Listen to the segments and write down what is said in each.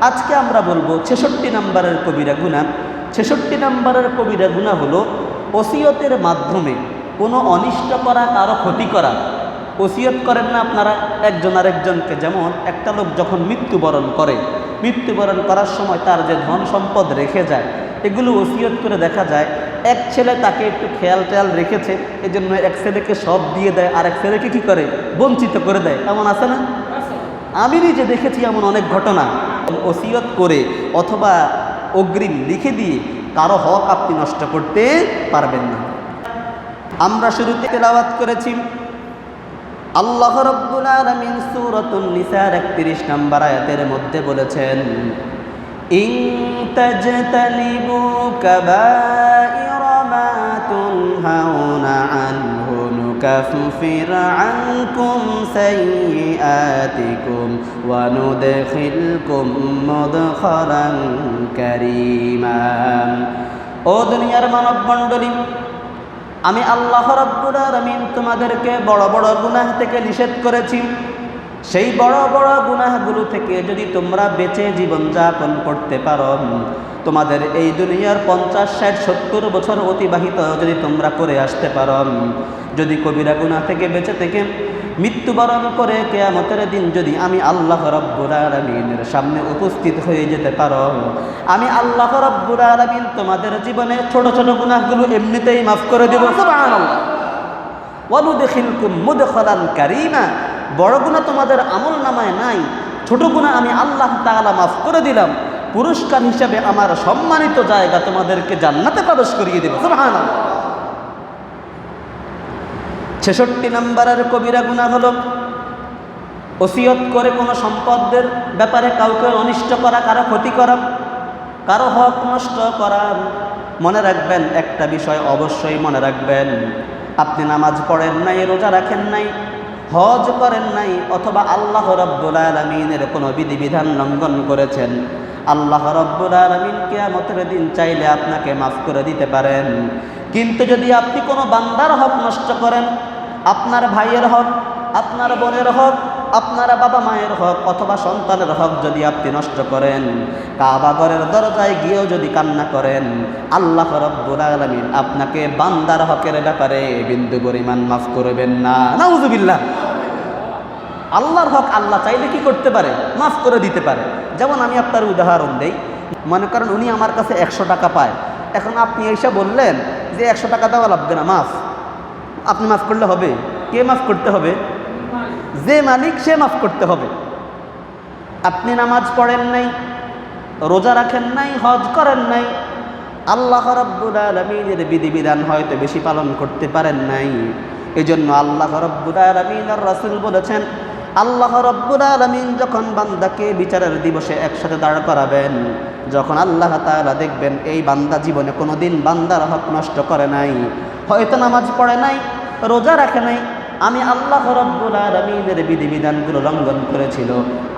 আজকে আমরা বলব ছেষট্টি নম্বরের কবিরা গুণা। ছেষট্টি নম্বরের কবিরা গুণা হলো ওসিয়তের মাধ্যমে কোনো অনিষ্ট করা কারও ক্ষতি করা। ওসিয়ত করেন না আপনারা একজন আরেকজনকে। যেমন একটা লোক যখন মৃত্যুবরণ করে মৃত্যুবরণ করার সময় তার যে ধন সম্পদ রেখে যায় এগুলো ওসিয়ত করে দেখা যায় এক ছেলে তাকে একটু খেয়াল টেয়াল রেখেছে এজন্য এক ছেলেকে সব দিয়ে দেয় আর এক ছেলেকে কী করে? বঞ্চিত করে দেয়। এমন আছে না? আমি নিজে দেখেছি এমন অনেক ঘটনা। ওসিয়ত করে অথবা অগ্রিম লিখে দিয়ে কারও হক আপনি নষ্ট করতে পারবেন না। আমরা শুরুতে তেলাওয়াত করেছি, আল্লাহ রব্বুল আলামিন সূরাতুন নিসার 31 নম্বর আয়াতের মধ্যে বলেছেন, ইন তাজতানিবু কাবাইরা আনকুম সাইয়্যাতিকুম ওয়া নুদখিলকুম মুদখালান কারীমা ও দুনিয়ার মানব মণ্ডলী আমি আল্লাহ রব্বুল আলামিন তোমাদেরকে বড় বড় গুনাহ থেকে নিষেধ করেছি। সেই বড় বড় গুনাহগুলো থেকে যদি তোমরা বেঁচে জীবনযাপন করতে পারো তোমাদের এই দুনিয়ার পঞ্চাশ, ষাট, সত্তর বছর অতিবাহিত যদি তোমরা করে আসতে পারো, যদি কবিরা গুনাহ থেকে বেঁচে থেকে মৃত্যুবরণ করে কেয়ামতের দিন যদি আমি আল্লাহ রব্বুল আলমিনের সামনে উপস্থিত হয়ে যেতে পারো, আমি আল্লাহ রব্বুল আলমিন তোমাদের জীবনে ছোট ছোট গুনাহগুলো এমনিতেই মাফ করে দেব। কারীমা। বড় গুনাহ তোমাদের আমল নামায় নাই, ছোট গুনাহ আমি আল্লাহ তাআলা মাফ করে দিলাম। পুরস্কার হিসাবে আমার সম্মানিত জায়গা তোমাদেরকে জান্নাতে প্রবেশ করিয়ে দেব। ছেষট্টি নম্বরের কবিরা গুণা হল, ওসিয়ত করে কোনো সম্পদের ব্যাপারে কাউকে অনিষ্ট করা, কারও ক্ষতি করা, কারও হক নষ্ট করা, মনে রাখবেন একটা বিষয় অবশ্যই মনে রাখবেন। আপনি নামাজ পড়েন নাই, রোজা রাখেন নাই, হজ করেন নাই, অথবা আল্লাহ রব্বুল আলমিনের কোনো বিধিবিধান লঙ্ঘন করেছেন আল্লাহ রব্বুল আলমিন কেয়ামতের দিন চাইলে আপনাকে মাফ করে দিতে পারেন। কিন্তু যদি আপনি কোনো বান্দার হক নষ্ট করেন, আপনার ভাইয়ের হক, আপনার বোনের হক, আপনার বাবা মায়ের হক অথবা সন্তানের হক যদি আপনি নষ্ট করেন কাবাগরের দরজায় গিয়েও যদি কান্না করেন, আল্লাহ রব্বুল আলমিন আপনাকে বান্দার হকের ব্যাপারে বিন্দু পরিমাণ মাফ করবেন না। নাউজুবিল্লাহ। আল্লাহর হক আল্লাহ চাইলে কি করতে পারে? মাফ করে দিতে পারে। যেমন আমি আপনার উদাহরণ দেই। মনে করেন উনি আমার কাছে একশো টাকা পায়। এখন আপনি এসে বললেন যে একশো টাকা দেওয়া লাগবে না, মাফ। আপনি মাফ করলে হবে। কে মাফ করতে হবে? যে মালিক, সে মাফ করতে হবে। আপনি নামাজ পড়েন নাই, রোজা রাখেন নাই, হজ করেন নাই, আল্লাহ রব্বুল আলমিনের বিধিবিধান হয়তো বেশি পালন করতে পারেন নাই। এজন্য আল্লাহ রব্বুল আলমিনের রসুল বলেছেন আল্লাহ রব্বুল আলমিন যখন বান্দাকে বিচারের দিবসে একসাথে দাঁড় করাবেন, যখন আল্লাহ তাআলা দেখবেন এই বান্দা জীবনে কোনো দিন বান্দার হক নষ্ট করে নাই, হয়তো নামাজ পড়ে নাই, রোজা রাখে নাই, আমি আল্লাহ রব্বুল আলমিনের বিধিবিধানগুলো লঙ্ঘন করেছিল।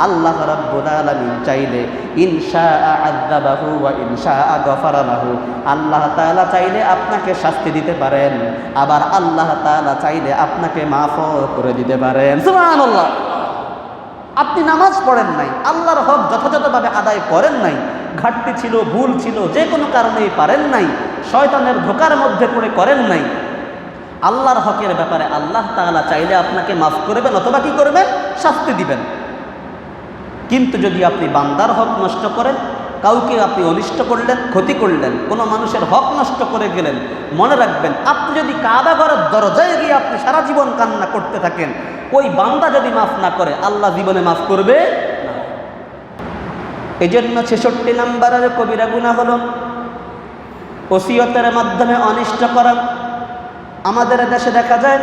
আল্লাহ রব্বুল আলমিন চাইলে ইনশা আদাবাহু বা ইনশা গফারালাহু, আল্লাহ তালা চাইলে আপনাকে শাস্তি দিতে পারেন, আবার আল্লাহ তালা চাইলে আপনাকে মাফও করে দিতে পারেন। আপনি নামাজ পড়েন নাই, আল্লাহর হক যথাযথভাবে আদায় করেন নাই, ঘাটতি ছিল, ভুল ছিল, যে কোনো কারণেই পারেন নাই, শয়তানের ধোকার মধ্যে পড়ে করেন নাই, আল্লাহর হকের ব্যাপারে আল্লাহ তাআলা চাইলে আপনাকে মাফ করবেন অথবা কি করবেন? শাস্তি দিবেন। কিন্তু যদি আপনি বান্দার হক নষ্ট করেন, কাউকে আপনি অনিষ্ট করলেন, ক্ষতি করলেন, কোনো মানুষের হক নষ্ট করে গেলেন, মনে রাখবেন, আপনি যদি কাদা ঘরের দরজায় গিয়ে আপনি সারা জীবন কান্না করতে থাকেন ওই বান্দা যদি মাফ না করে, আল্লাহ জীবনে মাফ করবে এই জন্য ছেষট্টি নাম্বারের কবিরা গুণা হল, ওসিয়তের মাধ্যমে অনিষ্ট করা। আমাদের দেশে দেখা যায়,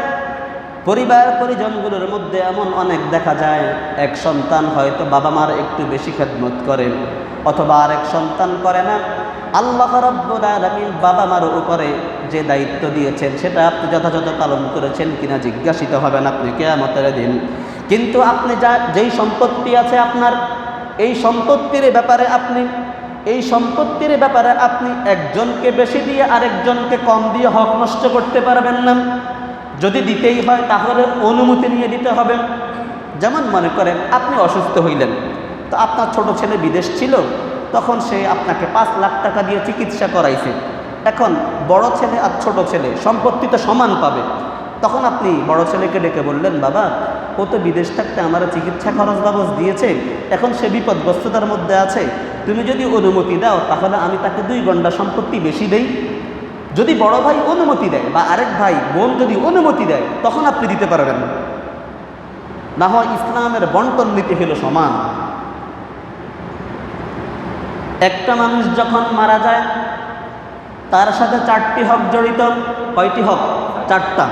পরিবার পরিজনগুলোর মধ্যে এমন অনেক দেখা যায়, এক সন্তান হয়তো বাবা মার একটু বেশি খেদমত করে অথবা আর এক সন্তান করে না। আল্লাহ রব্বুল আলমিন বাবা মার উপরে যে দায়িত্ব দিয়েছেন, সেটা আপনি যথাযথ পালন করেছেন কিনা জিজ্ঞাসিত হবেন আপনি কেয়ামতের দিন। কিন্তু আপনি যা, যেই সম্পত্তি আছে আপনার, এই সম্পত্তির ব্যাপারে আপনি, এই সম্পত্তির ব্যাপারে আপনি একজনকে বেশি দিয়ে আরেকজনকে কম দিয়ে হক নষ্ট করতে পারবেন না। যদি দিতেই হয় তাহলে অনুমতি নিয়ে দিতে হবে। যেমন মনে করেন আপনি অসুস্থ হইলেন, তো আপনার ছোট ছেলে বিদেশ ছিল তখন সে আপনাকে পাঁচ লাখ টাকা দিয়ে চিকিৎসা করাইছে। এখন বড় ছেলে আর ছোট ছেলে সম্পত্তি তো সমান পাবে। তখন আপনি বড় ছেলেকে ডেকে বললেন, বাবা, ও তো বিদেশ থাকতে আমার চিকিৎসা খরচ বাবস দিয়েছে। এখন সে বিপদগ্রস্ততার মধ্যে আছে। তুমি যদি অনুমতি দাও, তাহলে আমি তাকে দুই ঘণ্টা সম্পত্তি বেশি দেই। যদি বড় ভাই অনুমতি দেয় বা আরেক ভাই বোন যদি অনুমতি দেয়, তখন আপনি দিতে পারবেন না হয় ইসলামের বন্টন নীতি হলো সমান। একটা মানুষ যখন মারা যায়, তার সাথে চারটি হক জড়িত। কয়টি হক? চারটা।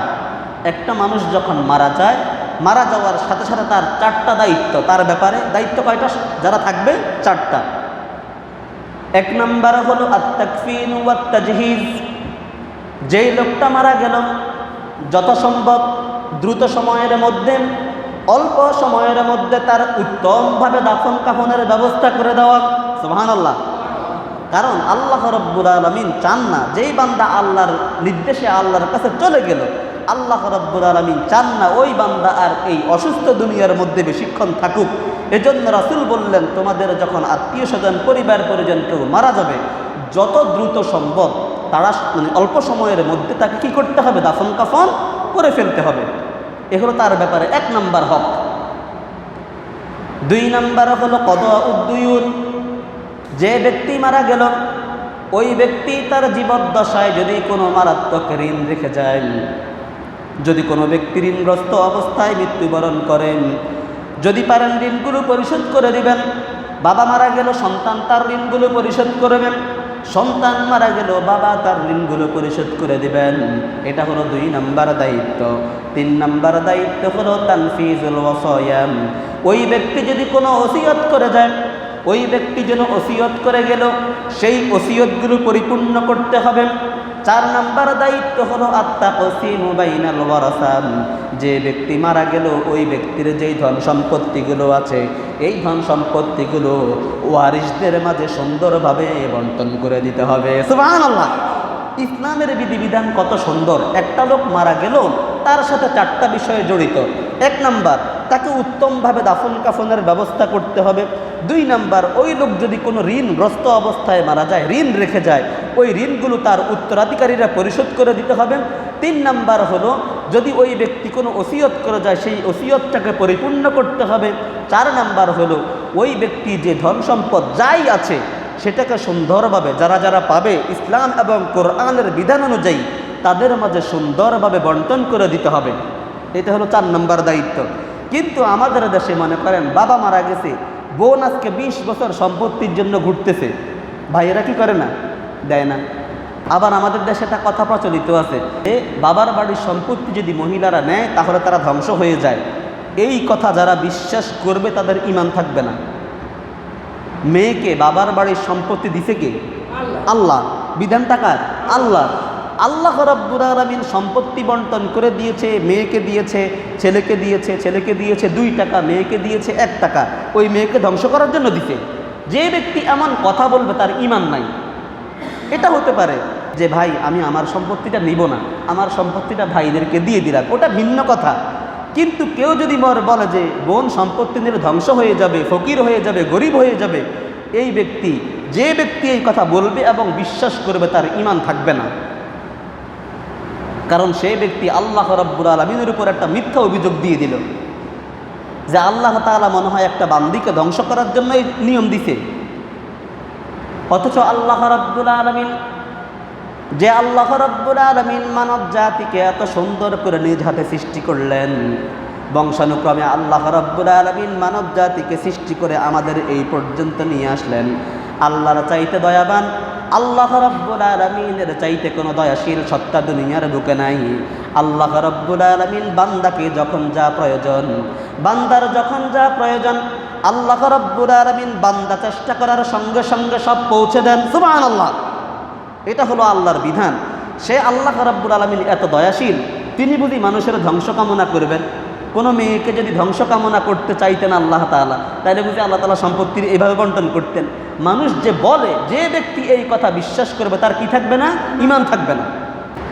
একটা মানুষ যখন মারা যায়, মারা যাওয়ার সাথে সাথে তার চারটা দায়িত্ব। তার ব্যাপারে দায়িত্ব কয়টা? যারা থাকবে, চারটা। এক নম্বর হলো আত্মাকফিন ওয়াত্তাজহিজ যেই লোকটা মারা গেল যত সম্ভব দ্রুত সময়ের মধ্যে, অল্প সময়ের মধ্যে তার উত্তমভাবে দাফন কাফনের ব্যবস্থা করে দেওয়া। সুবহান আল্লাহ কারণ আল্লাহ রব্বুল আলমিন চান না, যেই বান্দা আল্লাহর নির্দেশে আল্লাহর কাছে চলে গেল, আল্লাহ রব্বুল আলমিন চান না ওই বান্দা আর এই অসুস্থ দুনিয়ার মধ্যে বেশিক্ষণ থাকুক। এজন্য রাসুল বললেন, তোমাদের যখন আত্মীয় স্বজন পরিবার পরিজন কেউ মারা যাবে, যত দ্রুত সম্ভব তারা মানে অল্প সময়ের মধ্যে তাকে কি করতে হবে? দাফন কাফন করে ফেলতে হবে। এ হলো তার ব্যাপারে এক নাম্বার হক। দুই নাম্বার হলো কদ উদ্দুয়ুন যে ব্যক্তি মারা গেল, ওই ব্যক্তি তার জীবদ্দশায় যদি কোনো মারাত্মক ঋণ রেখে যায়, যদি কোনো ব্যক্তি ঋণগ্রস্ত অবস্থায় মৃত্যুবরণ করেন, যদি পারেন ঋণগুলো পরিশোধ করে দিবেন, বাবা মারা গেল, সন্তান তার ঋণগুলো পরিশোধ করবেন, সন্তান মারা গেল, বাবা তার ঋণগুলো পরিশোধ করে দিবেন। এটা হলো দুই নাম্বার দায়িত্ব। তিন নাম্বার দায়িত্ব হলো তানফিজুল ওয়াসয়াম। ওই ব্যক্তি যদি কোনো ওসিয়ত করে যায় ওই ব্যক্তি যেন ওসিয়ত করে গেল, সেই ওসিয়তগুলো পরিপূর্ণ করতে হবে। চার নাম্বার দায়িত্ব হলো আত্মা বাইনাল ওয়ারাসান। যে ব্যক্তি মারা গেল, ওই ব্যক্তির যেই ধন সম্পত্তিগুলো আছে, এই ধন সম্পত্তিগুলো ওয়ারিসদের মাঝে সুন্দরভাবে বন্টন করে দিতে হবে। ইসলামের বিধিবিধান কত সুন্দর। একটা লোক মারা গেল, তার সাথে চারটা বিষয়ে জড়িত। এক নাম্বার তাকে উত্তমভাবে দাফন কাফনের ব্যবস্থা করতে হবে। দুই নাম্বার, ওই লোক যদি কোনো ঋণগ্রস্ত অবস্থায় মারা যায়, ঋণ রেখে যায়, ওই ঋণগুলো তার উত্তরাধিকারীরা পরিশোধ করে দিতে হবে। তিন নাম্বার হলো, যদি ওই ব্যক্তি কোনো ওসিয়ত করে যায়, সেই ওসিয়তটাকে পরিপূর্ণ করতে হবে। চার নাম্বার হলো, ওই ব্যক্তি যে ধন সম্পদ যাই আছে, সেটাকে সুন্দরভাবে যারা যারা পাবে, ইসলাম এবং কোরআনের বিধান অনুযায়ী তাদের মাঝে সুন্দরভাবে বন্টন করে দিতে হবে। এটা হলো চার নম্বর দায়িত্ব। কিন্তু আমাদের দেশে মনে করেন বাবা মারা গেছে বোন আজকে বিশ বছর সম্পত্তির জন্য ঘুরতেছে। ভাইয়েরা কি করে না? দেয় না। আবার আমাদের দেশে একটা কথা প্রচলিত আছে যে বাবার বাড়ির সম্পত্তি যদি মহিলারা নেয় তাহলে তারা ধ্বংস হয়ে যায়। এই কথা যারা বিশ্বাস করবে তাদের ইমান থাকবে না। মেয়েকে বাবার বাড়ির সম্পত্তি দিছে কে? আল্লাহ। বিধান টাকার আল্লাহ। আল্লাহ রব্বুর আলমিন সম্পত্তি বন্টন করে দিয়েছে, মেয়েকে দিয়েছে, ছেলেকে দিয়েছে ছেলেকে দিয়েছে, দুই টাকা, মেয়েকে দিয়েছে, এক টাকা। ওই মেয়েকে ধ্বংস করার জন্য দিছে। যে ব্যক্তি এমন কথা বলবে তার ইমান নাই। এটা হতে পারে যে, ভাই, আমি আমার সম্পত্তিটা নিব না। আমার সম্পত্তিটা ভাইদেরকে দিয়ে দিলাম। ওটা ভিন্ন কথা। কিন্তু কেউ যদি মর, বলে যে, বোন সম্পত্তি নিলে ধ্বংস হয়ে যাবে, ফকির হয়ে যাবে, গরিব হয়ে যাবে। এই ব্যক্তি, যে ব্যক্তি এই কথা বলবে এবং বিশ্বাস করবে, তার ইমান থাকবে না। কারণ সেই ব্যক্তি আল্লাহ রব্বুর আলমিনের উপর একটা মিথ্যা অভিযোগ দিয়ে দিল। যে আল্লাহ তাআলা মনে হয় একটা বান্দিকে ধ্বংস করার জন্য এই নিয়ম দিছে। অথচ আল্লাহ রব্বুল আলমিন, যে আল্লাহ রব্বুল আলমিন মানব জাতিকে এত সুন্দর করে নিজ হাতে সৃষ্টি করলেন, বংশানুক্রমে আল্লাহ রব্বুল আলমিন মানব জাতিকে সৃষ্টি করে আমাদের এই পর্যন্ত নিয়ে আসলেন। আল্লাহর চাইতে দয়াবান আল্লাহ রব্বুল আলমিনের চাইতে কোনো দয়াশীল সত্তা দুনিয়ার বুকে নাই। আল্লাহ রব্বুল আলমিন বান্দাকে যখন যা প্রয়োজন, বান্দার যখন যা প্রয়োজন, আল্লাহ রব্বুল আলমিন বান্দা চেষ্টা করার সঙ্গে সঙ্গে সব পৌঁছে দেন। সুবাহ আল্লাহ এটা হলো আল্লাহর বিধান। সে আল্লাহ রাব্বুল আলমিন এত দয়াশীল, তিনি বুঝি মানুষের ধ্বংস কামনা করবেন? কোনো মেয়েকে যদি ধ্বংস কামনা করতে চাইতেন আল্লাহ তাআলা তাহলে বুঝি আল্লাহ তালা সম্পত্তির এইভাবে বন্টন করতেন। মানুষ যে বলে, যে ব্যক্তি এই কথা বিশ্বাস করবে, তার কি থাকবে না? ইমান থাকবে না।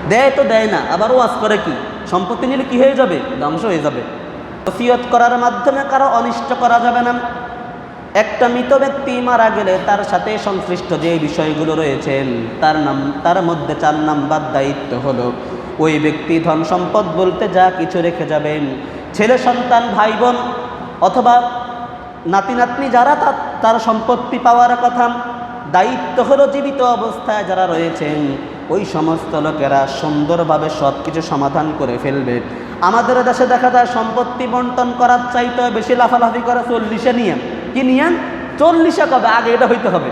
দেয় তো দেয় না, আবার ওয়াজ করে কি? সম্পত্তি নিলে কি হয়ে যাবে? ধ্বংস হয়ে যাবে। ওসিয়ত করার মাধ্যমে কারও অনিষ্ট করা যাবে না। একটা মৃত ব্যক্তি মারা গেলে তার সাথে সংশ্লিষ্ট যে বিষয়গুলো রয়েছেন তার নাম, তার মধ্যে চার নাম্বার দায়িত্ব হলো, ওই ব্যক্তি ধন সম্পদ বলতে যা কিছু রেখে যাবেন। ছেলে সন্তান, ভাই বোন, অথবা নাতি নাতনি যারা তার তার সম্পত্তি পাওয়ার কথা, দায়িত্ব হল জীবিত অবস্থায় যারা রয়েছেন। ওই সমস্ত লোকেরা সুন্দরভাবে সব কিছু সমাধান করে ফেলবে। আমাদের দেশে দেখা যায়, সম্পত্তি বন্টন করার চাইতে বেশি লাফালাফি করে চল্লিশে নিয়ে কি নিয়ে চল্লিশে কবে? আগে এটা হইতে হবে।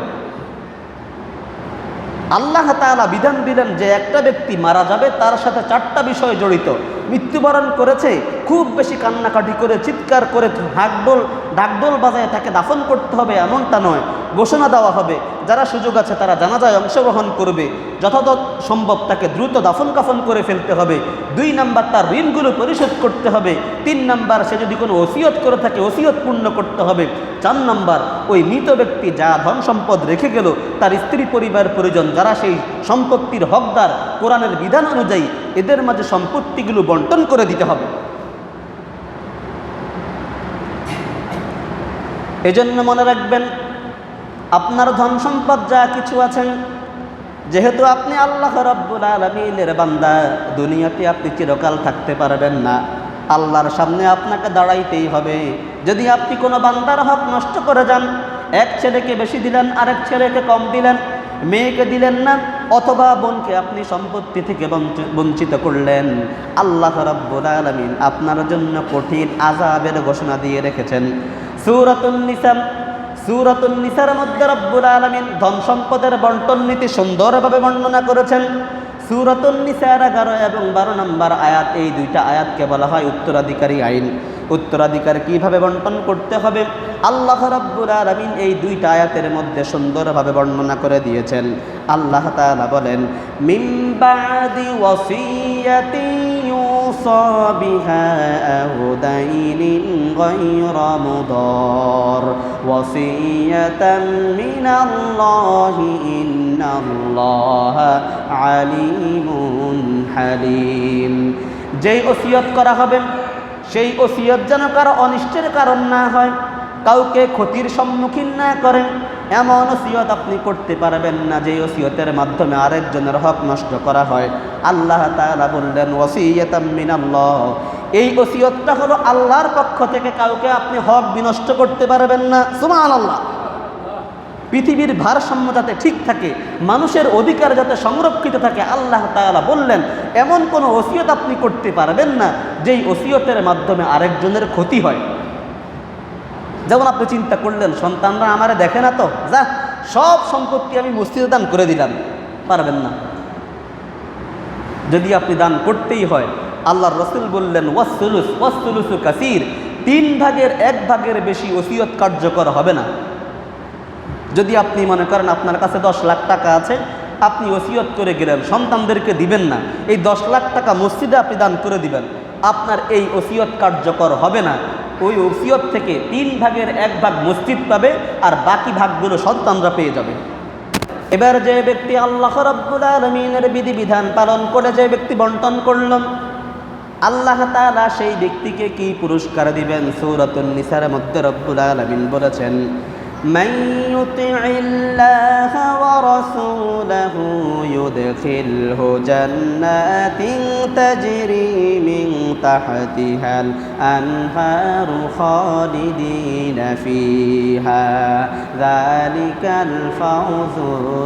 আল্লাহ তালা বিধান দিলেন যে একটা ব্যক্তি মারা যাবে, তার সাথে চারটা বিষয় জড়িত। মৃত্যুবরণ করেছে, খুব বেশি কান্নাকাটি করে, চিৎকার করে, হাকডোল, ডাকডোল বাজায় তাকে দাফন করতে হবে, এমনটা নয়। ঘোষণা দেওয়া হবে যারা সুযোগ আছে তারা জানাজায় অংশগ্রহণ করবে। যথাযথ সম্ভব তাকে দ্রুত দাফন কাফন করে ফেলতে হবে। দুই নাম্বার তার ঋণগুলো পরিশোধ করতে হবে। তিন নাম্বার সে যদি কোনো ওসিয়ত করে থাকে, ওসিয়ত পূর্ণ করতে হবে। চার নাম্বার, ওই মৃত ব্যক্তি যা ধন সম্পদ রেখে গেল, তার স্ত্রী, পরিবার, পরিজন যারা সেই সম্পত্তির হকদার কোরআনের বিধান অনুযায়ী এদের মাঝে সম্পত্তিগুলো বন্টন করে দিতে হবে। এজন্য মনে রাখবেন আপনার ধন সম্পদ যা কিছু আছেন, যেহেতু আপনি আল্লাহ রব্বুল আলমিনের বান্দা, দুনিয়াতে আপনি চিরকাল থাকতে পারবেন না। আল্লাহর সামনে আপনাকে দাঁড়াইতেই হবে। যদি আপনি কোনো বান্দার হক নষ্ট করে যান, এক ছেলেকে বেশি দিলেন, আরেক ছেলেকে কম দিলেন, মেয়েকে দিলেন না, অথবা বোনকে আপনি সম্পত্তি থেকে বঞ্চ- বঞ্চিত করলেন, আল্লাহ রব্বুল আলমিন আপনার জন্য কঠিন আজাবের ঘোষণা দিয়ে রেখেছেন। সুরাতুল নিসাম সুরাতুল নিসার মধ্যে রব্বুল আলমিন ধন সম্পদের বন্টন নীতি সুন্দরভাবে বর্ণনা করেছেন। সুরাতুল নিসার এগারো এবং বারো নম্বর আয়াত, এই দুইটা আয়াতকে বলা হয় উত্তরাধিকারী আইন। উত্তরাধিকার কীভাবে বন্টন করতে হবে? আল্লাহ রাব্বুল আলামিন এই দুইটা আয়াতের মধ্যে সুন্দরভাবে বর্ণনা করে দিয়েছেন। আল্লাহ তাআলা বলেন, মিন বাদি ওয়াসিয়াতি হালিম। যেই ওসিয়ত করা হবে সেই ওসিয়ত যেন কারও অনিষ্টের কারণ না হয়, কাউকে ক্ষতির সম্মুখীন না করেন, এমন ওসিয়ত আপনি করতে পারবেন না যে ওসিয়তের মাধ্যমে আরেকজনের হক নষ্ট করা হয়। আল্লাহ তালা বললেন, ওসিয়তাম মিনাল্লাহ। এই ওসিয়তটা হলো আল্লাহর পক্ষ থেকে কাউকে আপনি হক বিনষ্ট করতে পারবেন না। সুবহানাল্লাহ। পৃথিবীর ভারসাম্য যাতে ঠিক থাকে, মানুষের অধিকার যাতে সংরক্ষিত থাকে, আল্লাহ তাআলা বললেন, এমন কোনো ওসিয়ত আপনি করতে পারবেন না, যেই ওসিয়তের মাধ্যমে আরেকজনের ক্ষতি হয়। যেমন আপনি চিন্তা করলেন, সন্তানরা আমারে দেখে না তো, যা, সব সম্পত্তি আমি মসজিদে দান করে দিলাম, পারবেন না। যদি আপনি দান করতেই হয়, আল্লাহর রসুল বললেন ওয়াসুলুস ওয়াসুলুসু কাসির তিন ভাগের এক ভাগের বেশি ওসিয়ত কার্যকর হবে না। যদি আপনি মনে করেন আপনার কাছে দশ লাখ টাকা আছে, আপনি ওসিয়ত করে গেলেন, সন্তানদেরকে দিবেন না। এই দশ লাখ টাকা মসজিদে আপনি দান করে দিবেন। আপনার এই ওসিয়ত কার্যকর হবে না। ওই ওসিয়ত থেকে তিন ভাগের এক ভাগ মসজিদ পাবে আর বাকি ভাগগুলো সন্তানরা পেয়ে যাবে। এবার যে ব্যক্তি আল্লাহ রব্বুল আলমিনের বিধিবিধান পালন করে যে ব্যক্তি বন্টন করল আল্লাহ তাআলা সেই ব্যক্তিকে কি পুরস্কার দিবেন? সূরাতুন নিসার মধ্যে রব্বুল আলামিন বলেছেন من يطع الله ورسوله يدخله جنات تجري من تحتها الأنهار خالدين فيها ذلك الفوز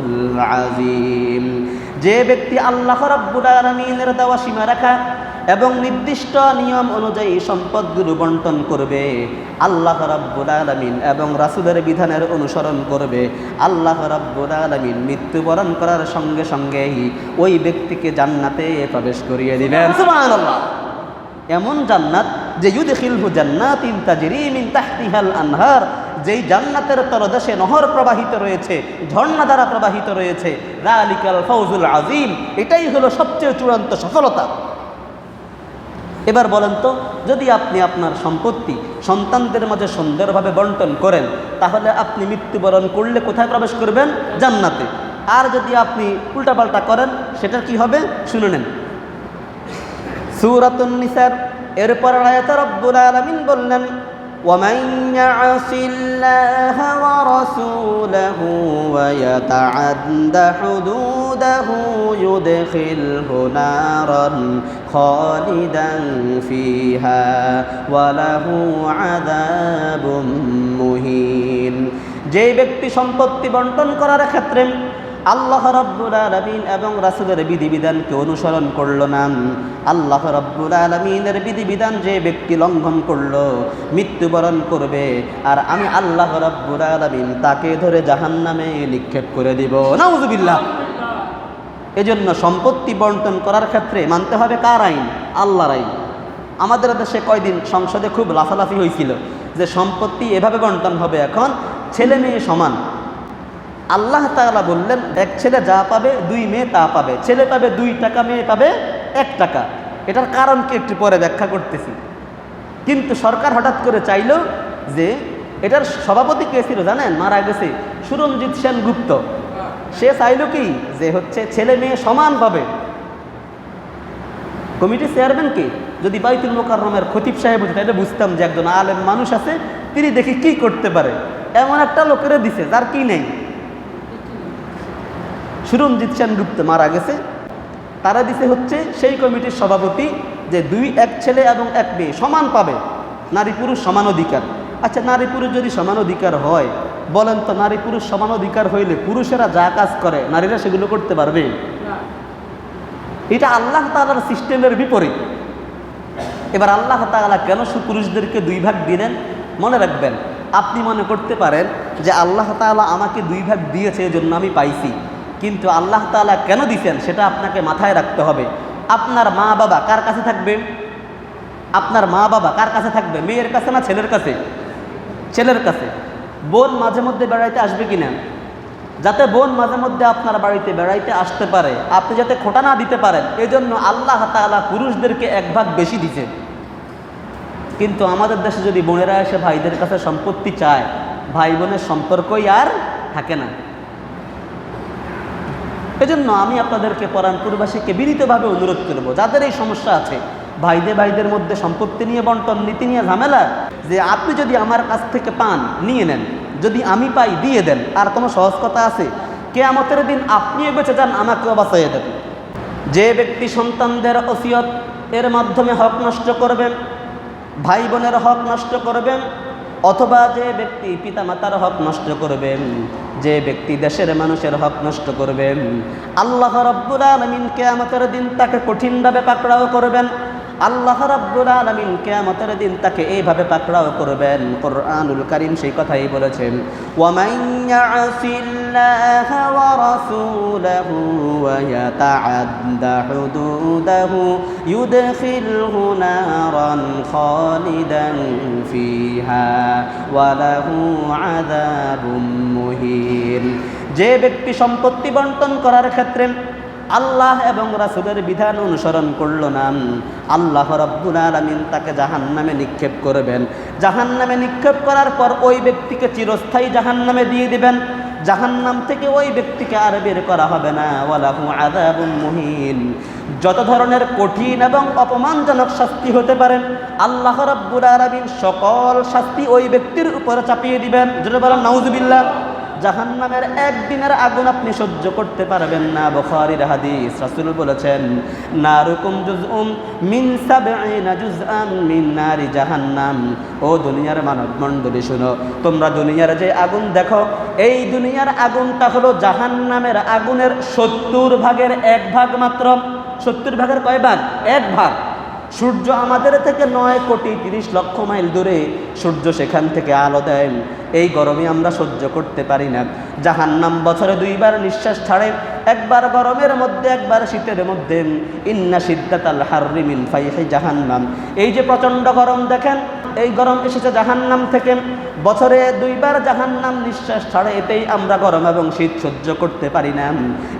العظيم যে ব্যক্তি আল্লাহ রাব্বুল আলামিনের দেওয়া সীমা রাখা এবং নির্দিষ্ট নিয়ম অনুযায়ী সম্পদগুলো বন্টন করবে। আল্লাহ রাব্বুল আলামিন এবং রাসূলের বিধানের অনুসরণ করবে। আল্লাহ রাব্বুল আলামিন মৃত্যুবরণ করার সঙ্গে সঙ্গেই ওই ব্যক্তিকে জান্নাতে প্রবেশ করিয়ে সুবহানাল্লাহ। এমন জান্নাত যে ইউদখিলহু জান্নাতিন তাজরি মিন তাহতিহাল আনহার, যেই জান্নাতের তলদেশে নহর প্রবাহিত রয়েছে, ঝর্ণা দ্বারা প্রবাহিত রয়েছে। রালিকাল ফৌজুল আজিম এটাই হলো সবচেয়ে চূড়ান্ত সফলতা। এবার বলেন তো যদি আপনি আপনার সম্পত্তি সন্তানদের মাঝে সুন্দরভাবে বন্টন করেন তাহলে আপনি মৃত্যুবরণ করলে কোথায় প্রবেশ করবেন জান্নাতে আর যদি আপনি উল্টাপাল্টা করেন সেটা কি হবে শুনে নেন সুরাতুন নিসার এরপর আয়াত রব্বুল আলামিন বললেন ومن يعص الله ورسوله ويتعد حدوده يدخله نارا خالدا فيها وله عذاب مهين যে ব্যক্তি সম্পত্তি বন্টন করার ক্ষেত্রে আল্লাহ রব্বুল আলমিন এবং রাসুলের বিধিবিধানকে অনুসরণ করলো না আল্লাহ রব্বুল আলমিনের বিধিবিধান যে ব্যক্তি লঙ্ঘন করলো মৃত্যুবরণ করবে আর আমি আল্লাহ রব্বুল আলমিন তাকে ধরে জাহান নামে নিক্ষেপ করে দিব নাউজুবিল্লাহ এজন্য সম্পত্তি বন্টন করার ক্ষেত্রে মানতে হবে কার আইন? আল্লাহর আইন। আমাদের দেশে কয়দিন সংসদে খুব লাফালাফি হয়েছিল যে সম্পত্তি এভাবে বন্টন হবে এখন ছেলে মেয়ে সমান। আল্লাহ তাআলা বললেন, এক ছেলে যা পাবে, দুই মেয়ে তা পাবে। ছেলে পাবে দুই টাকা, মেয়ে পাবে এক টাকা। এটার কারণকে একটু পরে ব্যাখ্যা করতেছি। কিন্তু সরকার হঠাৎ করে চাইল যে এটার সভাপতি কে ছিল জানেন? মারা গেছে। সুরঞ্জিত সেনগুপ্ত। সে চাইল কি যে হচ্ছে ছেলে মেয়ে সমান পাবে কমিটির চেয়ারম্যান কে? যদি বাইতুল মোকাররমের খতিব সাহেব হতো, তাহলে বুঝতাম যে একজন আলেম মানুষ আছে, তিনি দেখি কি করতে পারে। এমন একটা লোকেরা দিছে, যার কি নেই। সুরঞ্জিত সেনগুপ্ত মারা গেছে। তারা দিছে হচ্ছে সেই কমিটির সভাপতি যে দুই, এক ছেলে এবং এক মেয়ে সমান পাবে। নারী পুরুষ সমান অধিকার। আচ্ছা নারী পুরুষ যদি সমান অধিকার হয় বলেন তো, নারী পুরুষ সমান অধিকার হইলে পুরুষেরা যা কাজ করে, নারীরা সেগুলো করতে পারবে? এটা আল্লাহ তালার সিস্টেমের বিপরীত। এবার আল্লাহ তাআলা কেন সুপুরুষদেরকে দুই ভাগ দিলেন? মনে রাখবেন, আপনি মনে করতে পারেন যে আল্লাহ তাআলা আমাকে দুই ভাগ দিয়েছে, এজন্য আমি পাইছি। কিন্তু আল্লাহ তাআলা কেন দিছেন, সেটা আপনাকে মাথায় রাখতে হবে। আপনার মা বাবা কার কাছে থাকবে? আপনার মা বাবা কার কাছে থাকবে? মেয়ের কাছে না ছেলের কাছে? ছেলের কাছে। বোন মাঝে মধ্যে বেড়াইতে আসবে কিনা? যাতে বোন মাঝে মধ্যে আপনার বাড়িতে বেড়াইতে আসতে পারে। আপনি যাতে খোটা না দিতে পারেন এই জন্য আল্লাহ তাআলা পুরুষদেরকে এক ভাগ বেশি দিছে। কিন্তু আমাদের দেশে যদি বোনেরা এসে ভাইদের কাছে সম্পত্তি চায় ভাই বোনের সম্পর্কই আর থাকে না। এজন্য আমি আপনাদেরকে পরাণপুরবাসীকে বিনীতভাবে অনুরোধ করব, যাদের এই সমস্যা আছে ভাইদের ভাইদের মধ্যে সম্পত্তি নিয়ে বন্টন, নীতি নিয়ে ঝামেলা, যে আপনি যদি আমার কাছ থেকে পান, নিয়ে নেন, যদি আমি পাই, দিয়ে দেন, আর কোনো সহজ কথা আছে? কেয়ামতের দিন আপনিও বেঁচে যান, আমাকেও বাঁচাইয়ে দেন যে ব্যক্তি সন্তানদের ওসিয়ত, এর মাধ্যমে হক নষ্ট করবেন, ভাই বোনের হক নষ্ট করবেন, অথবা যে ব্যক্তি পিতামাতার হক নষ্ট করবেন, যে ব্যক্তি দেশের মানুষের হক নষ্ট করবেন, আল্লাহ রব্বুল আলমিন কেয়ামতের দিন তাকে কঠিনভাবে পাকড়াও করবেন। আল্লাহ রাব্বুল আলামিন কিয়ামতের দিন তাকে এইভাবে পাকড়াও করবেন। কোরআনুল কারীম সেই কথাই বলেছেন, ওয়ামান ইয়াসিল্লাহা ওয়া রাসূলাহু ওয়া ইয়াতাআদ্দা হুদুদাহু ইউদখিলহু নারান খালিদান ফিহা ওয়া লাহু আযাবুম মুহিন। যে ব্যক্তি সম্পত্তি বণ্টন করার ক্ষেত্রে আল্লাহ এবং রাসুলের বিধান অনুসরণ করল না। আল্লাহ রব্বুল আলমিন তাকে জাহান নামে নিক্ষেপ করবেন। জাহান নামে নিক্ষেপ করার পর ওই ব্যক্তিকে চিরস্থায়ী জাহান নামে দিয়ে দিবেন। জাহান্নাম থেকে ওই ব্যক্তিকে আর বের করা হবে না। ওয়ালাহু আযাবুন মুহিন। যত ধরনের কঠিন এবং অপমানজনক শাস্তি হতে পারেন আল্লাহ রাব্বুল আলামিন সকল শাস্তি ওই ব্যক্তির উপরে চাপিয়ে দিবেন। যেটা বলেন, নাউজুবিল্লাহ। জাহান্নামের একদিনের আগুন আপনি সহ্য করতে পারবেন না। বুখারীর হাদিস, রাসূল বলেছেন, নারুকুম জুজউম মিন সাবঈনা জুজআন মিন নারি জাহান্নাম। ও দুনিয়ার মানব মণ্ডলী শুনো, তোমরা দুনিয়ার যে আগুন দেখো, এই দুনিয়ার আগুনটা হলো জাহান্নামের আগুনের সত্তর ভাগের এক ভাগ মাত্র। সত্তর ভাগের কয় ভাগ? এক ভাগ। সূর্য আমাদের থেকে নয় কোটি তিরিশ লক্ষ মাইল দূরে। সূর্য সেখান থেকে আলো দেয়। এই গরমে আমরা সহ্য করতে পারি না। জাহান্নাম বছরে দুইবার নিঃশ্বাস ছাড়ে, একবার গরমের মধ্যে, একবার শীতের মধ্যে। ইন্না সিদ্দাতাল হারিমিন ফাইহি জাহান্নাম। এই যে প্রচণ্ড গরম দেখেন, এই গরম এসেছে জাহান্নাম থেকে। বছরে দুইবার জাহান্নাম নিঃশ্বাস ছাড়ে, এতেই আমরা গরম এবং শীত সহ্য করতে পারি না।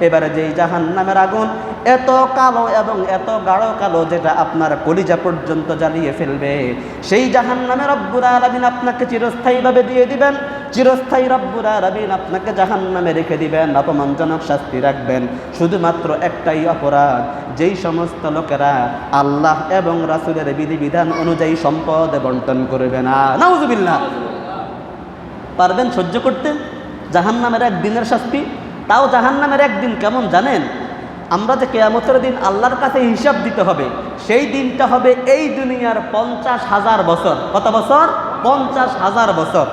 এবারে যেই জাহান্নামের আগুন, এত কালো এবং এত গাঢ় কালো যেটা আপনার কলিজা পর্যন্ত জ্বালিয়ে ফেলবে। সেই জাহান্নামের রব্বুল আলামিন আপনাকে চিরস্থায়ীভাবে দিয়ে দিবেন, চিরস্থায়ী রব্বুর আলামিন আপনাকে জাহান্নামে রেখে দিবেন, অপমানজনক শাস্তি রাখবেন। শুধুমাত্র একটাই অপরাধ, যেই সমস্ত লোকেরা আল্লাহ এবং রাসূলের বিধিবিধান অনুযায়ী সম্পদ বন্টন করবে না। পারবেন সহ্য করতে? জাহান্নামের এক দিনের শাস্তি? তাও জাহান্নামের একদিন কেমন জানেন? আমরা যে কেয়ামতের দিন আল্লাহর কাছে হিসাব দিতে হবে, সেই দিনটা হবে এই দুনিয়ার পঞ্চাশ হাজার বছর। কত বছর? পঞ্চাশ হাজার বছর।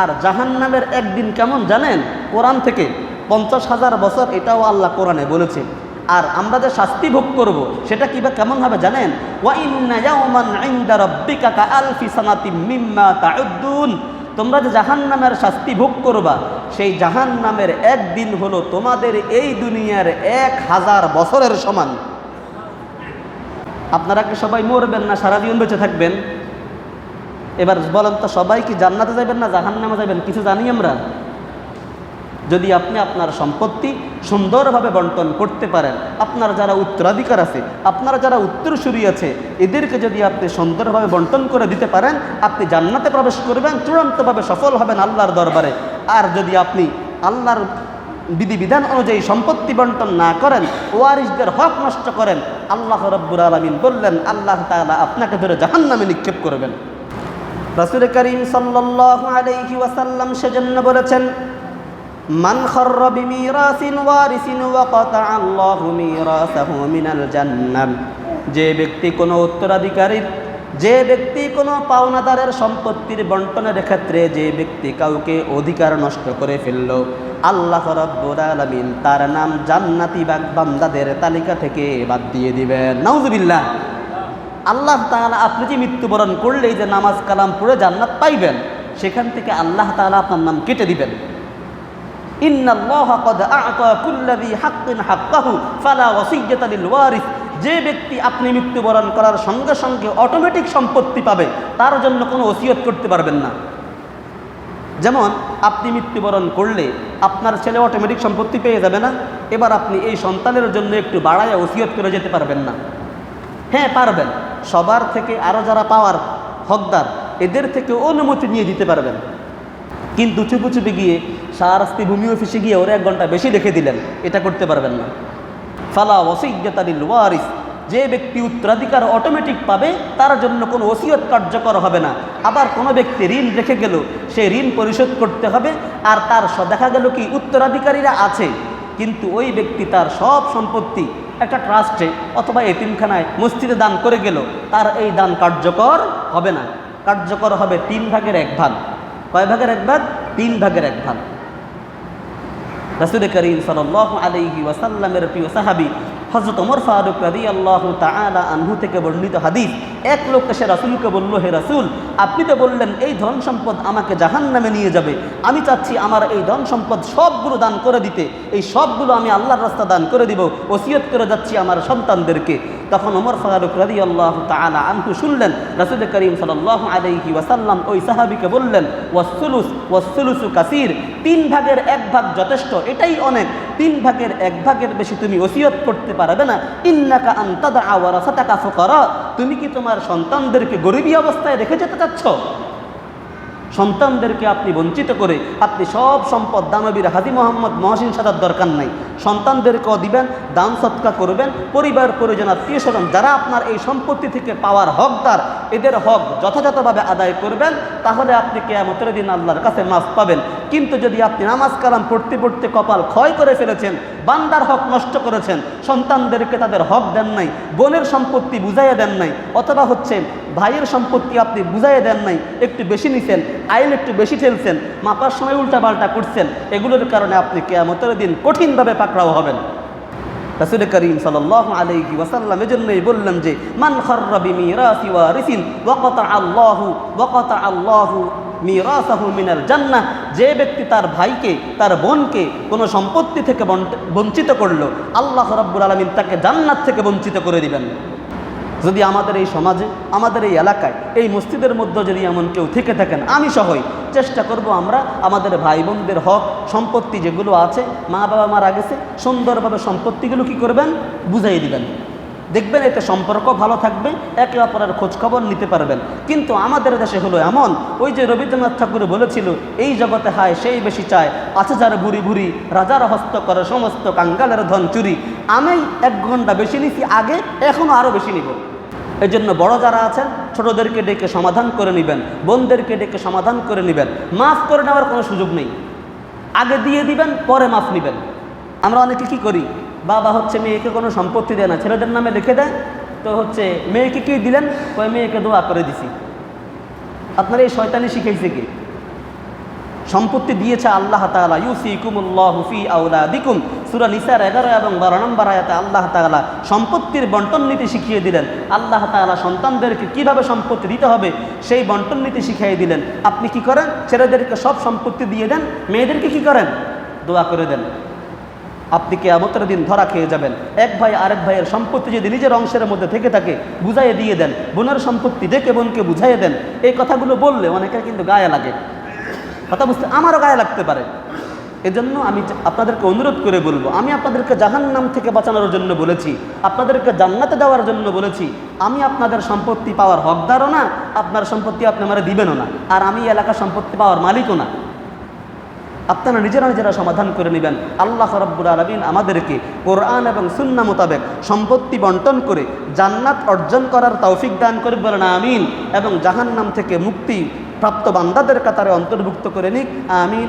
আর জাহান্নামের একদিন কেমন জানেন? কোরআন থেকে পঞ্চাশ হাজার বছর এটাও আল্লাহ কোরআনে বলেছে। আর আমরা যে শাস্তি ভোগ করব, সেটা কিবা কেমন হবে জানেন? তোমরা যে জাহান নামের শাস্তি ভোগ করবা, সেই জাহান নামের একদিন হলো তোমাদের এই দুনিয়ার এক হাজার বছরের সমান। আপনারা কি সবাই মরবেন না সারা জীবন বেঁচে থাকবেন? এবার বলেন তো, সবাই কি জান্নাতে যাবেন না জাহান নামে যাবেন কিছু জানি আমরা? যদি আপনি আপনার সম্পত্তি সুন্দরভাবে বন্টন করতে পারেন, আপনার যারা উত্তরাধিকার আছে, আপনার যারা উত্তরসূরি আছে, এদেরকে যদি আপনি সুন্দরভাবে বন্টন করে দিতে পারেন, আপনি জান্নাতে প্রবেশ করবেন, চূড়ান্তভাবে সফল হবেন আল্লাহর দরবারে। আর যদি আপনি আল্লাহর বিধিবিধান অনুযায়ী সম্পত্তি বন্টন না করেন ওয়ারিসদের হক নষ্ট করেন, আল্লাহ রব্বুর আলমিন বললেন, আল্লাহ তাআলা আপনাকে ধরে জাহান্নামে নিক্ষেপ করবেন। রাসুল করিম সাল্লাল্লাহু আলাইহি ওয়াসাল্লাম সেজন্য বলেছেন, মান খর্র বিমিরাসিন ওয়ারিসিন ওয়াকাতা আল্লাহু মিরাসাহু মিনাল জান্নাম যে ব্যক্তি কোনো উত্তরাধিকারীর, যে ব্যক্তি কোনো পাওনাদারের সম্পত্তির বন্টনের ক্ষেত্রে যে ব্যক্তি কাউকে অধিকার নষ্ট করে ফেলল, আল্লাহ রাব্বুল আলামিন তার নাম জান্নাতি বাগ- বান্দাদের তালিকা থেকে বাদ দিয়ে দিবেন। নাউজুবিল্লাহ। আল্লাহ তাআলা আপনি যে মৃত্যুবরণ করলেই যে নামাজ কালাম পড়ে জান্নাত পাইবেন, সেখান থেকে আল্লাহ তাআলা আপনার নাম কেটে দিবেন। যে ব্যক্তি আপনি মৃত্যুবরণ করার সঙ্গে সঙ্গে অটোমেটিক সম্পত্তি পাবে, তার জন্য কোনো ওসিয়ত করতে পারবেন না। যেমন, আপনি মৃত্যুবরণ করলে আপনার ছেলে অটোমেটিক সম্পত্তি পেয়ে যাবে না, এবার আপনি এই সন্তানের জন্য একটু বাড়ায় ওসিয়ত করে যেতে পারবেন না। হ্যাঁ পারবেন। সবার থেকে আরও যারা পাওয়ার হকদার, এদের থেকে অনুমতি নিয়ে দিতে পারবেন। কিন্তু চুপি চুপি গিয়ে সারাস্তি ভূমি অফিসে গিয়ে ওরা এক ঘণ্টা বেশি রেখে দিলেন, এটা করতে পারবেন না। ফালা ওসিজ্ঞতালিল ওয়ারিস। যে ব্যক্তি উত্তরাধিকার অটোমেটিক পাবে, তার জন্য কোনো ওসিয়ত কার্যকর হবে না। আবার কোনো ব্যক্তি ঋণ রেখে গেল, সে ঋণ পরিশোধ করতে হবে, আর তার দেখা গেল কি উত্তরাধিকারীরা আছে। কিন্তু ওই ব্যক্তি তার সব সম্পত্তি একটা ট্রাস্টে অথবা এতিমখানায় মসজিদে দান করে গেল, তার এই দান কার্যকর হবে না। কার্যকর হবে তিন ভাগের এক ভাগ। কয় ভাগের এক ভাগ? তিন ভাগের এক ভাগ। রাসুল করিম সাল আলাইহি ওয়াসাল্লামের প্রিয় সাহাবি হজরত ওমর ফারুক রাদি আল্লাহ তালা আনহু থেকে বর্ণিত হাদিস। এক লোক সে রাসুলকে বলল, হে রাসুল, আপনি তো বললেন এই ধন সম্পদ আমাকে জাহান নামে নিয়ে যাবে। আমি চাচ্ছি আমার এই ধন সম্পদ সবগুলো দান করে দিতে। এই সবগুলো আমি আল্লাহর রাস্তা দান করে দিব। ওসিয়ত করে যাচ্ছি আমার সন্তানদেরকে। তখন ওমর ফারুক রাজি আল্লাহ তালা আনহু শুনলেন, রাসুল করিম সাল্লাহ আলহি ওয়াসাল্লাম ওই সাহাবিকে বললেন ওয়াসুলুস ওয়াসুলুসু কাসির, তিন ভাগের এক ভাগ যথেষ্ট, এটাই অনেক, তিন ভাগের এক ভাগের বেশি তুমি ওসিয়ত করতে পারবে না, ইন্নাকা আন্তাদা ওয়ারাসাতাকা ফুকারা, তুমি কি তোমার সন্তানদেরকে গরিবী অবস্থায় রেখে যেতে চাচ্ছ? সন্তানদেরকে আপনি বঞ্চিত করে আপনি সব সম্পদ দানবীর হাজি মোহাম্মদ মহসিন সাদার দরকার নাই। সন্তানদেরকেও দিবেন, দান সৎকা করবেন, পরিবার, পরিজন, আত্মীয় স্বজন, যারা আপনার এই সম্পত্তি থেকে পাওয়ার হকদার, এদের হক যথাযথভাবে আদায় করবেন, তাহলে আপনি কেয়ামতের দিন আল্লাহর কাছে মাফ পাবেন। কিন্তু যদি আপনি নামাজ কালাম পড়তে পড়তে কপাল ক্ষয় করে ফেলেছেন, বান্দার হক নষ্ট করেছেন, সন্তানদেরকে তাদের হক দেন নাই, বোনের সম্পত্তি বুঝাইয়া দেন নাই, অথবা হচ্ছে ভাইয়ের সম্পত্তি আপনি বুঝাইয়া দেন নাই, একটু বেশি নিছেন আইন একটু বেশি ঠেলছেন, মাপার সময় উল্টাপাল্টা করছেন, এগুলোর কারণে আপনি কেয়ামতের দিন কঠিনভাবে পাকড়াও হবেন। রাসুল করিম সাল্লাল্লাহু আলাইহি ওয়াসাল্লাম এজন্যই বললেন যে, মান খর্রা বিমিরাসি ওয়ারিসিন ওয়াকাতা আল্লাহু ওয়াকাতা আল্লাহু মিরাসাহু মিনাল জান্নাহ। যে ব্যক্তি তার ভাইকে, তার বোনকে কোনো সম্পত্তি থেকে বঞ্চিত করল, আল্লাহ রাব্বুল আলামিন তাকে জান্নাত থেকে বঞ্চিত করে দিবেন। যদি আমাদের এই সমাজে, আমাদের এই এলাকায়, এই মসজিদের মধ্যে যদি এমন কেউ থেকে থাকেন, আমি সহই চেষ্টা করব আমরা আমাদের ভাই বোনদের হক, সম্পত্তি যেগুলো আছে, মা বাবা মারা গেছে, সুন্দরভাবে সম্পত্তিগুলো কি করবেন? বুঝাই দিবেন। দেখবেন এতে সম্পর্ক ভালো থাকবে, একে অপরের খোঁজখবর নিতে পারবেন। কিন্তু আমাদের দেশে হলো এমন, ওই যে রবীন্দ্রনাথ ঠাকুর বলেছিল, এই জগতে হায় সেই বেশি চায়, আছে যার বুড়ি বুড়ি রাজার হস্ত করে সমস্ত কাঙ্গালের ধন চুরি। আমি এক ঘণ্টা বেশি নিছি, আগে এখনও আরও বেশি নিব। এই জন্য বড় যারা আছেন, ছোটদেরকে ডেকে সমাধান করে নেবেন, বোনদেরকে ডেকে সমাধান করে নেবেন। মাফ করে নেওয়ার কোনো সুযোগ নেই। আগে দিয়ে দিবেন, পরে মাফ নেবেন। আমরা অনেকে কি করি? বাবা হচ্ছে মেয়েকে কোনো সম্পত্তি দেয় না, ছেলেদের নামে লিখে দেয়, তো হচ্ছে মেয়েকে কি দিলেন? ওই মেয়েকে দোয়া করে দিছি। আপনার এই শয়তানি শিখেছে কি? সম্পত্তি দিয়েছে আল্লাহ তাআলা। ইউসিকুমুল্লাহু আউলা দিকুম সুরা নিসার 11 এবং 12 নম্বর আয়াতে আল্লাহ তাআলা সম্পত্তির বন্টন নীতি শিখিয়ে দিলেন। আল্লাহ তাআলা সন্তানদেরকে কীভাবে সম্পত্তি দিতে হবে সেই বন্টন নীতি শিখিয়ে দিলেন। আপনি কি করেন? ছেলেদেরকে সব সম্পত্তি দিয়ে দেন, মেয়েদেরকে কি করেন? দোয়া করে দেন। আপনি কে আমতের দিন ধরা খেয়ে যাবেন। এক ভাই আরেক ভাইয়ের সম্পত্তি যদি নিজের অংশের মধ্যে থেকে থাকে, বুঝাইয়ে দিয়ে দেন। বোনের সম্পত্তি ডেকে বোনকে বুঝাইয়ে দেন। এই কথাগুলো বললে অনেকের কিন্তু গায়ে লাগে। কথা বুঝতে আমারও গায়ে লাগতে পারে। এজন্য আমি আপনাদেরকে অনুরোধ করে বলব, আমি আপনাদেরকে জাহান নাম থেকে বাঁচানোর জন্য বলেছি, আপনাদেরকে জান্নাতে দেওয়ার জন্য বলেছি, আমি আপনাদের সম্পত্তি পাওয়ার হকদারও না, আপনার সম্পত্তি আপনি আমার দিবেনও না, আর আমি এলাকার সম্পত্তি পাওয়ার মালিকও না। আপনারা নিজেরা নিজেরা সমাধান করে নেবেন। আল্লাহ রব্বুল আলমিন আমাদেরকে কোরআন এবং সুন্না মোতাবেক সম্পত্তি বন্টন করে জান্নাত অর্জন করার তৌফিক দান করে বলেন, আমিন। এবং জাহান্নাম থেকে মুক্তি প্রাপ্ত বান্দাদের কাতারে অন্তর্ভুক্ত করে নিক আমিন।